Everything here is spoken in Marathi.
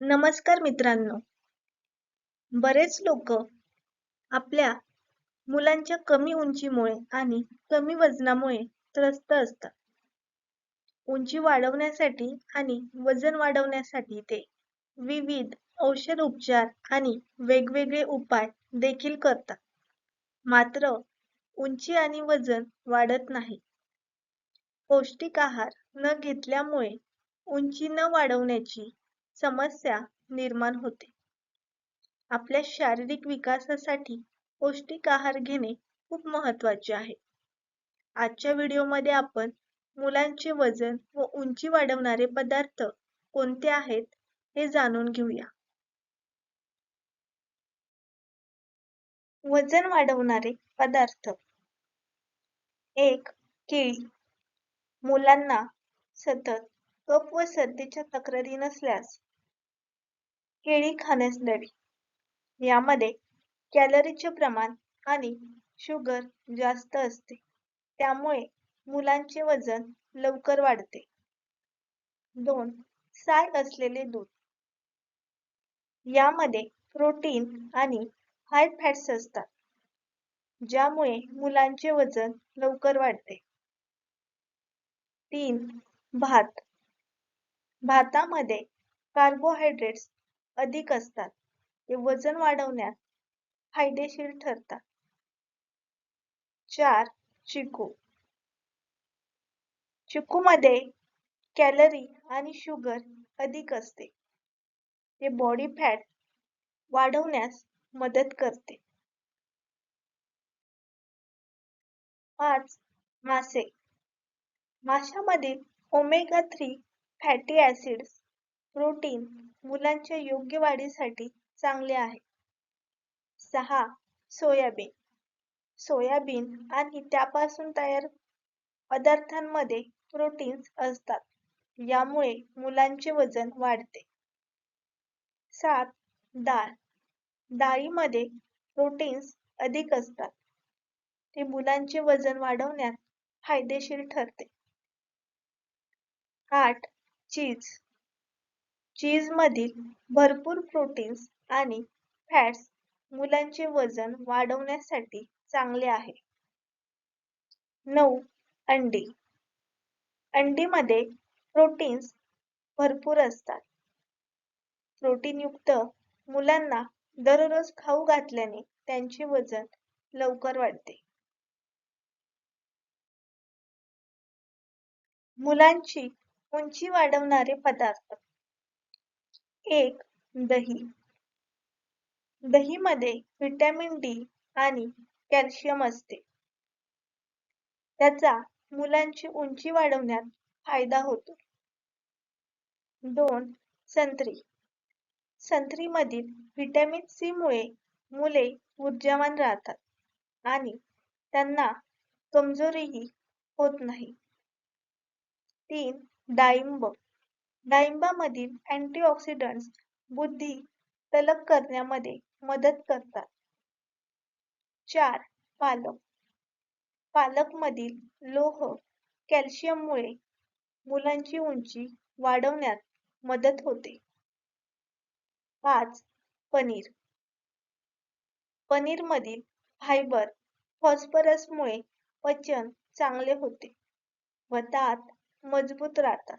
नमस्कार मित्रांनो. बरेच लोक आपल्या मुलांच्या कमी उंचीमुळे आणि कमी वजनामुळे त्रस्त असतात. उंची वाढवण्यासाठी आणि वजन वाढवण्यासाठी ते विविध औषध उपचार आणि वेगवेगळे उपाय देखील करतात. मात्र उंची आणि वजन वाढत नाही. पौष्टिक आहार न घेतल्यामुळे उंची न वाढवण्याची समस्या निर्माण होते. आपल्या शारीरिक विकासासाठी पौष्टिक आहार घेणे खूप महत्त्वाचे आहे. आजच्या व्हिडिओमध्ये आपण मुलांचे वजन व उंची वाढवणारे पदार्थ कोणते आहेत हे जाणून घेऊया. वजन वाढवणारे पदार्थ. एक केळी मुलांना सतत कफ व सर्दीच्या तक्रारी नसल्यास केळी खाण्यास द्यावी. यामध्ये कॅलरीचे प्रमाण आणि शुगर जास्त असते. त्यामुळे मुलांचे वजन लवकर वाढते. दोन साय असलेले दूध. यामध्ये प्रोटीन आणि हाय फॅट्स असतात ज्यामुळे मुलांचे वजन लवकर वाढते. तीन भात. भातामध्ये कार्बोहायड्रेट्स अधिक असतात. ते वजन वाढवण्यास फायदेशीर ठरतात. चार चिकू. चिकूमध्ये कॅलरी आणि शुगर अधिक असते. ते बॉडी फॅट वाढवण्यास मदत करते. पाच मासे. माशामधील omega three fatty acids protein मुलांच्या योग्य वाढीसाठी चांगले आहे. सहा सोयाबीन. सोयाबीन आणि त्यापासून तयार पदार्थांमध्ये प्रोटीन्स असतात. यामुळे मुलांचे वजन वाढते. सात डाळ. डाळीमध्ये प्रोटीन्स अधिक असतात. ते मुलांचे वजन वाढवण्यात फायदेशीर ठरते. आठ चीज चीज मधील भरपूर प्रोटीन्स आणि फॅट्स मुलांचे वजन वाढवण्यासाठी चांगले आहे. नऊ अंडी. अंडीमध्ये प्रोटीन्स भरपूर असतात. प्रोटीनयुक्त मुलांना दररोज खाऊ घातल्याने त्यांचे वजन लवकर वाढते. मुलांची उंची वाढवणारे पदार्थ. एक दही. दहीमध्ये व्हिटॅमिन डी आणि कॅल्शियम असते. त्याचा मुलांची उंची वाढवण्यात फायदा होतो. दोन संत्री. संत्रीमधील व्हिटॅमिन सी मुळे मुले ऊर्जावान राहतात आणि त्यांना कमजोरीही होत नाही. तीन डाळिंब. डाळिंबामधील अँटीऑक्सिडंट्स बुद्धी तलब करण्यामध्ये मदत करतात. चार पालक. पालकमधील लोह कॅल्शियममुळे मुलांची उंची वाढवण्यात मदत होते. पाच पनीर. पनीरमधील फायबर फॉस्फरसमुळे पचन चांगले होते व दात मजबूत राहतात.